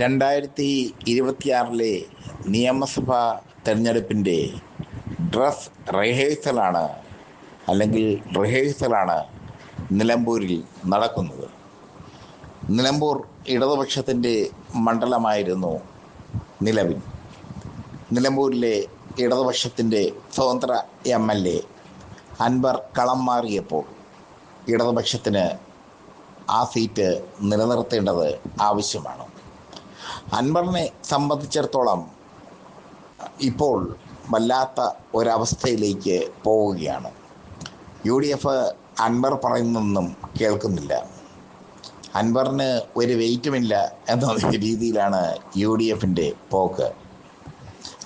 രണ്ടായിരത്തി ഇരുപത്തിയാറിലെ നിയമസഭാ തെരഞ്ഞെടുപ്പിന്റെ ഡ്രസ് റിഹേഴ്സലാണ് അല്ലെങ്കിൽ റിഹേഴ്സലാണ് നിലമ്പൂരിൽ നടക്കുന്നത്. നിലമ്പൂർ ഇടതുപക്ഷത്തിന്റെ മണ്ഡലമായിരുന്നു നിലവിൽ. നിലമ്പൂരിലെ ഇടതുപക്ഷത്തിന്റെ സ്വതന്ത്ര എം എൽ എ അൻവർ കളം മാറിയപ്പോൾ ഇടതുപക്ഷത്തിന് ആ സീറ്റ് നിലനിർത്തേണ്ടത് ആവശ്യമാണ്. അൻവറിനെ സംബന്ധിച്ചിടത്തോളം ഇപ്പോൾ വല്ലാത്ത ഒരവസ്ഥയിലേക്ക് പോവുകയാണ്. യു ഡി എഫ് അൻവർ പറയുന്നൊന്നും കേൾക്കുന്നില്ല. അൻവറിന് ഒരു വെയിറ്റുമില്ല എന്ന രീതിയിലാണ് യു ഡി എഫിന്റെ പോക്ക്.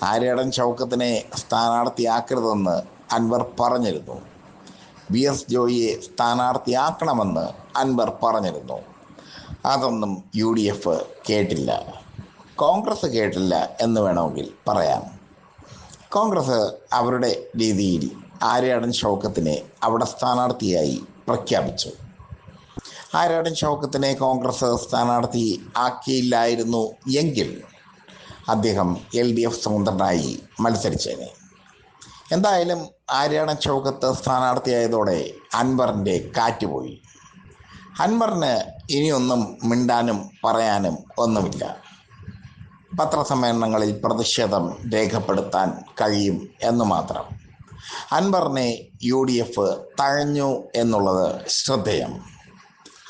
ആര്യടൻ ചൗക്കത്തിനെ സ്ഥാനാർത്ഥിയാക്കരുതെന്ന് അൻവർ പറഞ്ഞിരുന്നു. വി എസ് ജോയിയെ സ്ഥാനാർത്ഥിയാക്കണമെന്ന് അൻവർ പറഞ്ഞിരുന്നു. അതൊന്നും യു ഡി എഫ് കേട്ടില്ല. കോൺഗ്രസ് കേട്ടില്ല എന്ന് വേണമെങ്കിൽ പറയാം. കോൺഗ്രസ് അവരുടെ രീതിയിൽ ആര്യാടൻ ഷൗക്കത്തിനെ അവിടെ സ്ഥാനാർത്ഥിയായി പ്രഖ്യാപിച്ചു. ആര്യാടൻ ഷൗക്കത്തിനെ കോൺഗ്രസ് സ്ഥാനാർത്ഥി ആക്കിയില്ലായിരുന്നു എങ്കിൽ അദ്ദേഹം എൽ ഡി എഫ് സ്വതന്ത്രനായി മത്സരിച്ചേനെ. എന്തായാലും ആര്യാടൻ ഷൗക്കത്ത് സ്ഥാനാർത്ഥിയായതോടെ അൻവറിന്റെ കാറ്റുപോയി അൻവറിന് ഇനിയൊന്നും മിണ്ടാനും പറയാനും ഒന്നുമില്ല. പത്രസമ്മേളനങ്ങളിൽ പ്രതിഷേധം രേഖപ്പെടുത്താൻ കഴിയും എന്ന് മാത്രം. അൻവറിനെ യു ഡി എഫ് തഴഞ്ഞു എന്നുള്ളത് ശ്രദ്ധേയം.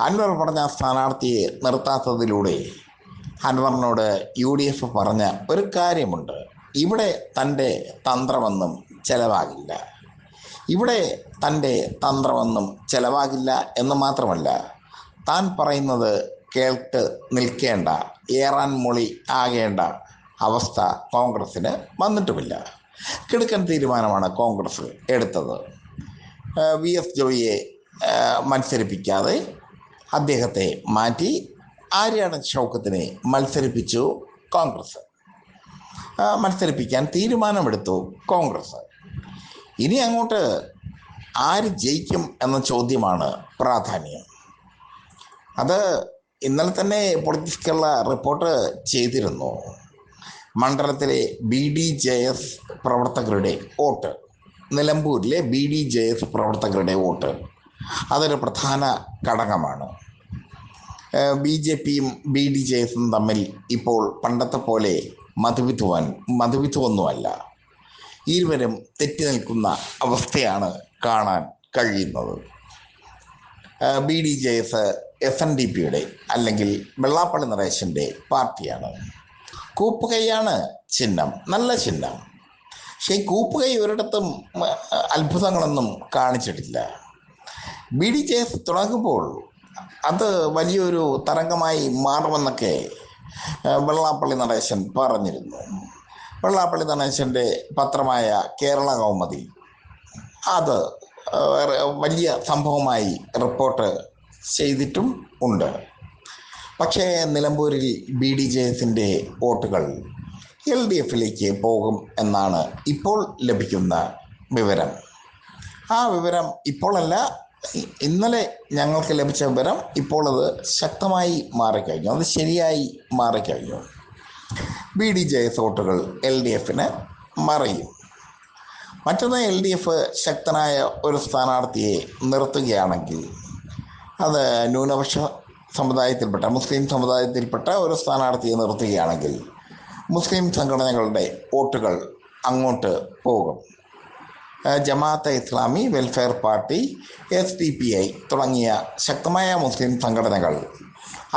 അൻവർ പറഞ്ഞ സ്ഥാനാർത്ഥിയെ നിർത്താത്തതിലൂടെ അൻവറിനോട് യു ഡി എഫ് പറഞ്ഞ ഒരു കാര്യമുണ്ട്. ഇവിടെ തന്റെ തന്ത്രമൊന്നും ചെലവാകില്ല. ഇവിടെ തന്റെ തന്ത്രമൊന്നും ചെലവാകില്ല എന്ന് മാത്രമല്ല താൻ പറയുന്നത് കേട്ട് നിൽക്കേണ്ട ഏറാൻ മൊളി ആകേണ്ട അവസ്ഥ കോൺഗ്രസ്സിന് വന്നിട്ടുമില്ല. കിടുക്കൻ തീരുമാനമാണ് കോൺഗ്രസ് എടുത്തത്. വി എസ് ജോയിയെ മത്സരിപ്പിക്കാതെ അദ്ദേഹത്തെ മാറ്റി ആര്യാടൻ ഷൗക്കത്തിനെ മത്സരിപ്പിച്ചു കോൺഗ്രസ്. മത്സരിപ്പിക്കാൻ തീരുമാനമെടുത്തു കോൺഗ്രസ്. ഇനി അങ്ങോട്ട് ആര് ജയിക്കും എന്ന ചോദ്യമാണ് പ്രാധാന്യം. അത് ഇന്നലെ തന്നെ പൊളിറ്റിക്സ് കേരള റിപ്പോർട്ട് ചെയ്തിരുന്നു. മണ്ഡലത്തിലെ ബി ഡി ജെ എസ് പ്രവർത്തകരുടെ വോട്ട്. നിലമ്പൂരിലെ ബി ഡി ജെ എസ് പ്രവർത്തകരുടെ വോട്ട്. അതൊരു പ്രധാന ഘടകമാണ്. ബി ജെ പിയും ബി ഡി ജെ എസും തമ്മിൽ ഇപ്പോൾ പണ്ടത്തെ പോലെ മധുവിധുവാൻ മധുവിധുവൊന്നുമല്ല ഇരുവരും തെറ്റി നിൽക്കുന്ന അവസ്ഥയാണ് കാണാൻ കഴിയുന്നത്. B D J S S N D പിയുടെ അല്ലെങ്കിൽ വെള്ളാപ്പള്ളി നരേശന്റെ പാർട്ടിയാണ്. കൂപ്പുകൈയാണ് ചിഹ്നം നല്ല ചിഹ്നം. പക്ഷേ ഈ കൂപ്പുകൈ ഒരിടത്തും അത്ഭുതങ്ങളൊന്നും കാണിച്ചിട്ടില്ല. ബി ഡി ജെ എസ് തുടങ്ങുമ്പോൾ അത് വലിയൊരു തരംഗമായി മാറുമെന്നൊക്കെ വെള്ളാപ്പള്ളി നടേശൻ പറഞ്ഞിരുന്നു. വെള്ളാപ്പള്ളി നടേശന്റെ പത്രമായ കേരള കൗമുദി. അത് വലിയ സംഭവമായി റിപ്പോർട്ട് ചെയ്തിട്ടും ഉണ്ട്. പക്ഷേ നിലമ്പൂരിൽ ബി ഡി ജെ എസിന്റെ വോട്ടുകൾ എൽ ഡി എഫിലേക്ക് പോകും എന്നാണ് ഇപ്പോൾ ലഭിക്കുന്ന വിവരം. ആ വിവരം ഇപ്പോഴല്ല ഇന്നലെ ഞങ്ങൾക്ക് ലഭിച്ച വിവരം ഇപ്പോൾ അത് ശക്തമായി മാറിക്കഴിഞ്ഞു. അത് ശരിയായി മാറിക്കഴിഞ്ഞു. ബി ഡി ജെ എസ് വോട്ടുകൾ എൽ ഡി എഫിന് മറയും. മറ്റൊന്ന് എൽ ഡി എഫ് ശക്തനായ ഒരു സ്ഥാനാർത്ഥിയെ നിർത്തുകയാണെങ്കിൽ അത് ന്യൂനപക്ഷ സമുദായത്തിൽപ്പെട്ട മുസ്ലിം സമുദായത്തിൽപ്പെട്ട ഒരു സ്ഥാനാർത്ഥിയെ നിർത്തുകയാണെങ്കിൽ മുസ്ലിം സംഘടനകളുടെ വോട്ടുകൾ അങ്ങോട്ട് പോകും. Jamaat-e Islami welfare party S D P I തുടങ്ങിയ ശക്തമായ മുസ്ലിം സംഘടനകൾ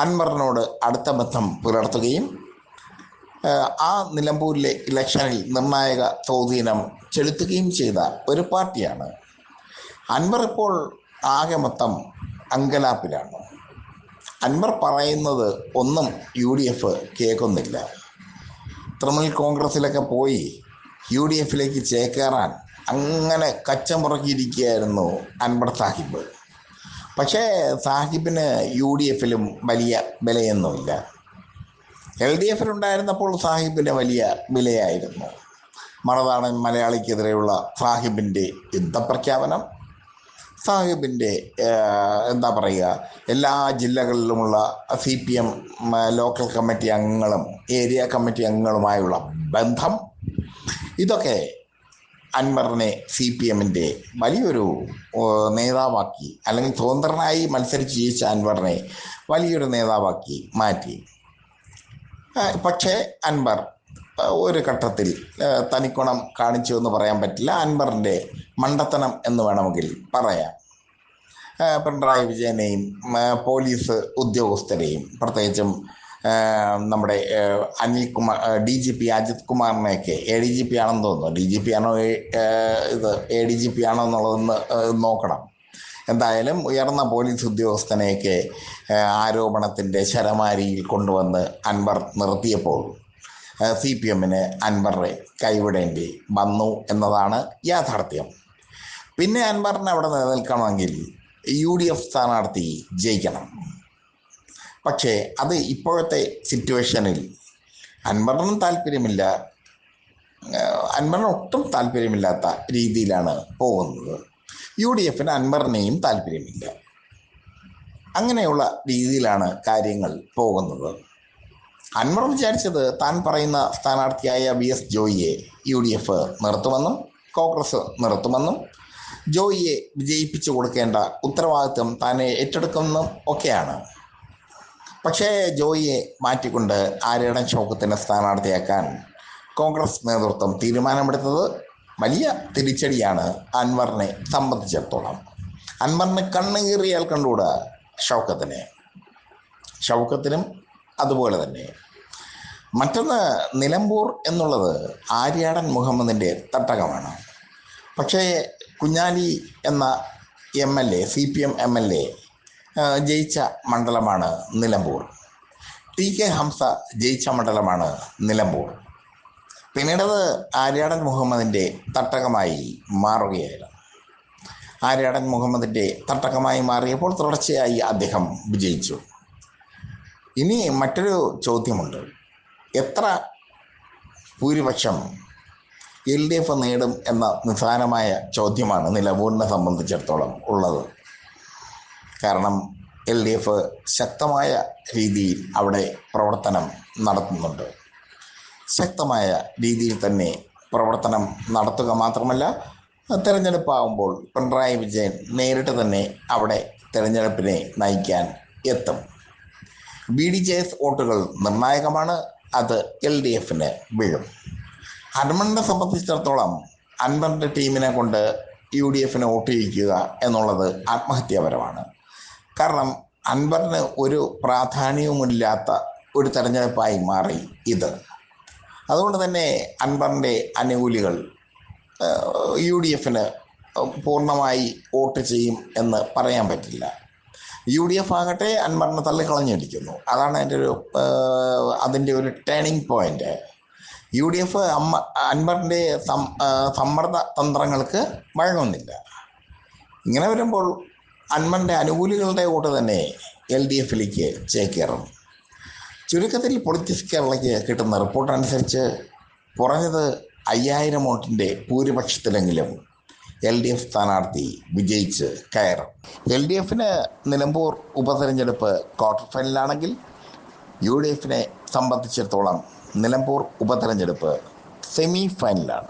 അൻവറിനോട് അടുത്ത ബന്ധം പുലർത്തുകയും ആ നിലമ്പൂരിലെ ഇലക്ഷനിൽ നിർണായക സ്വാധീനം ചെലുത്തുകയും ചെയ്ത ഒരു പാർട്ടിയാണ്. അൻവർ ഇപ്പോൾ ആകെ മൊത്തം അങ്കലാപ്പിലാണ്. അൻവർ പറയുന്നത് ഒന്നും യു ഡി എഫ് കേൾക്കുന്നില്ല. തൃണമൂൽ കോൺഗ്രസ്സിലൊക്കെ പോയി യു ഡി എഫിലേക്ക് ചേക്കേറാൻ അങ്ങനെ കച്ചം പുറക്കിയിരിക്കുകയായിരുന്നു അൻവർ സാഹിബ്. പക്ഷേ സാഹിബിന് യു ഡി എഫിലും വലിയ വിലയൊന്നുമില്ല. എൽ ഡി എഫിലുണ്ടായിരുന്നപ്പോൾ സാഹിബിന് വലിയ വിലയായിരുന്നു. മറതാണൻ മലയാളിക്കെതിരെയുള്ള സാഹിബിന്റെ യുദ്ധപ്രഖ്യാപനം സാഹിബിന്റെ എന്താ പറയുക എല്ലാ ജില്ലകളിലുമുള്ള C P M local committee അംഗങ്ങളും ഏരിയ കമ്മിറ്റി അംഗങ്ങളുമായുള്ള ബന്ധം. ഇതൊക്കെ അൻവറിനെ സി പി എമ്മിന്റെ വലിയൊരു നേതാവാക്കി അല്ലെങ്കിൽ സ്വതന്ത്രനായി മത്സരിച്ച് ജയിച്ച അൻവറിനെ വലിയൊരു നേതാവാക്കി മാറ്റി. പക്ഷേ അൻവർ ഒരു ഘട്ടത്തിൽ തനിക്കുണം കാണിച്ചു എന്ന് പറയാൻ പറ്റില്ല. അൻവറിന്റെ മണ്ടത്തനം എന്ന് വേണമെങ്കിൽ പറയാം. പിണറായി വിജയനെയും പോലീസ് ഉദ്യോഗസ്ഥരെയും പ്രത്യേകിച്ചും നമ്മുടെ Anilkumar D G P Ajith കുമാറിനെയൊക്കെ A D G P ആണെന്ന് തോന്നുന്നു. ഡി ജി പി ആണോ ഇത് എ ഡി ജി പി ആണോ എന്നുള്ളതെന്ന് നോക്കണം. എന്തായാലും ഉയർന്ന പോലീസ് ഉദ്യോഗസ്ഥനെയൊക്കെ ആരോപണത്തിന്റെ ശരമാരിയിൽ കൊണ്ടുവന്ന് അൻവർ നിർത്തിയപ്പോൾ സി പി എമ്മിന് അൻവറെ കൈവിടേണ്ടി വന്നു എന്നതാണ് യാഥാർത്ഥ്യം. പിന്നെ അൻവറിന് അവിടെ നിലനിൽക്കണമെങ്കിൽ യു ഡി എഫ് സ്ഥാനാർത്ഥി ജയിക്കണം. പക്ഷേ അത് ഇപ്പോഴത്തെ സിറ്റുവേഷനിൽ അൻവറിനും താല്പര്യമില്ല അൻവറിന് ഒട്ടും താല്പര്യമില്ലാത്ത രീതിയിലാണ് പോകുന്നത്. യു ഡി എഫിന് അൻവറിനെയും താല്പര്യമില്ല. അങ്ങനെയുള്ള രീതിയിലാണ് കാര്യങ്ങൾ പോകുന്നത്. അൻവർ വിചാരിച്ചത് താൻ പറയുന്ന സ്ഥാനാർത്ഥിയായ വി എസ് ജോയിയെ യു ഡി എഫ് നിർത്തുമെന്നും കോൺഗ്രസ് നിർത്തുമെന്നും ജോയിയെ വിജയിപ്പിച്ചു കൊടുക്കേണ്ട ഉത്തരവാദിത്വം താനെ ഏറ്റെടുക്കുമെന്നും ഒക്കെയാണ്. പക്ഷേ ജോയിയെ മാറ്റിക്കൊണ്ട് ആര്യടൻ ചോക്കത്തിന്റെ സ്ഥാനാർത്ഥിയാക്കാൻ കോൺഗ്രസ് നേതൃത്വം തീരുമാനമെടുത്തത് വലിയ തിരിച്ചടിയാണ് അൻവറിനെ സംബന്ധിച്ചിടത്തോളം. അൻവറിന് കണ്ണുകീറിയാൽ കണ്ടുകൂടാ ഷൗക്കത്തിനെ ഷൗക്കത്തിനും അതുപോലെ തന്നെ. മറ്റൊന്ന് നിലമ്പൂർ എന്നുള്ളത് ആര്യാടൻ മുഹമ്മദിന്റെ തട്ടകമാണ്. പക്ഷേ കുഞ്ഞാലി എന്ന M L A C P M M L A ജയിച്ച മണ്ഡലമാണ് നിലമ്പൂർ. ടി കെ ഹംസ ജയിച്ച മണ്ഡലമാണ് നിലമ്പൂർ. പിന്നീടത് ആര്യാടൻ മുഹമ്മദിന്റെ തട്ടകമായി മാറുകയായിരുന്നു. ആര്യാടൻ മുഹമ്മദിന്റെ തട്ടകമായി മാറിയപ്പോൾ തുടർച്ചയായി അദ്ദേഹം വിജയിച്ചു. ഇനി മറ്റൊരു ചോദ്യമുണ്ട്. എത്ര ഭൂരിപക്ഷം എൽ ഡി എഫ് നേടും എന്ന നിസ്സാരമായ ചോദ്യമാണ് നിലമ്പൂരിനെ സംബന്ധിച്ചിടത്തോളം ഉള്ളത്. കാരണം എൽ ഡി എഫ് ശക്തമായ രീതിയിൽ അവിടെ പ്രവർത്തനം നടത്തുന്നുണ്ട്. ശക്തമായ രീതിയിൽ തന്നെ പ്രവർത്തനം നടത്തുക മാത്രമല്ല തെരഞ്ഞെടുപ്പാകുമ്പോൾ പിണറായി വിജയൻ നേരിട്ട് തന്നെ അവിടെ തെരഞ്ഞെടുപ്പിനെ നയിക്കാൻ എത്തും. ബി ഡി ജെ എസ് വോട്ടുകൾ നിർണായകമാണ്. അത് എൽ ഡി എഫിന് വീഴും. അൻവറിനെ സംബന്ധിച്ചിടത്തോളം അൻവറിന്റെ ടീമിനെ കൊണ്ട് യു ഡി എഫിനെ വോട്ട് ചെയ്യിക്കുക എന്നുള്ളത് ആത്മഹത്യാപരമാണ്. കാരണം അൻവറിന് ഒരു പ്രാധാന്യവുമില്ലാത്ത ഒരു തെരഞ്ഞെടുപ്പായി മാറി ഇത്. അതുകൊണ്ട് തന്നെ അൻവറിന്റെ അനുകൂലികൾ യു ഡി എഫിന് പൂർണമായി വോട്ട് ചെയ്യും എന്ന് പറയാൻ പറ്റില്ല. യു ഡി എഫ് ആകട്ടെ അൻവറിനെ തള്ളിക്കളഞ്ഞിരിക്കുന്നു. അതാണ് എന്റെ ഒരു അതിന്റെ ഒരു turning point U D F അമ്മ അൻവറിന്റെ സമ്മർദ്ദ തന്ത്രങ്ങൾക്ക് വഴങ്ങുന്നില്ല. ഇങ്ങനെ വരുമ്പോൾ അൻവറിന്റെ അനുകൂലികളുടെ വോട്ട് തന്നെ എൽ ഡി എഫിലേക്ക് ചേക്കേറും. ചുരുക്കത്തിൽ പൊളിറ്റിക്സ് കേരളയ്ക്ക് കിട്ടുന്ന റിപ്പോർട്ട് അനുസരിച്ച് കുറഞ്ഞത് അയ്യായിരം വോട്ടിന്റെ ഭൂരിപക്ഷത്തിലെങ്കിലും എൽ ഡി എഫ് സ്ഥാനാർത്ഥി വിജയിച്ച് കയറും. എൽ ഡി എഫിന് നിലമ്പൂർ ഉപതെരഞ്ഞെടുപ്പ് ക്വാർട്ടർ ഫൈനലാണെങ്കിൽ യു ഡി എഫിനെ സംബന്ധിച്ചിടത്തോളം നിലമ്പൂർ ഉപതെരഞ്ഞെടുപ്പ് സെമി ഫൈനലാണ്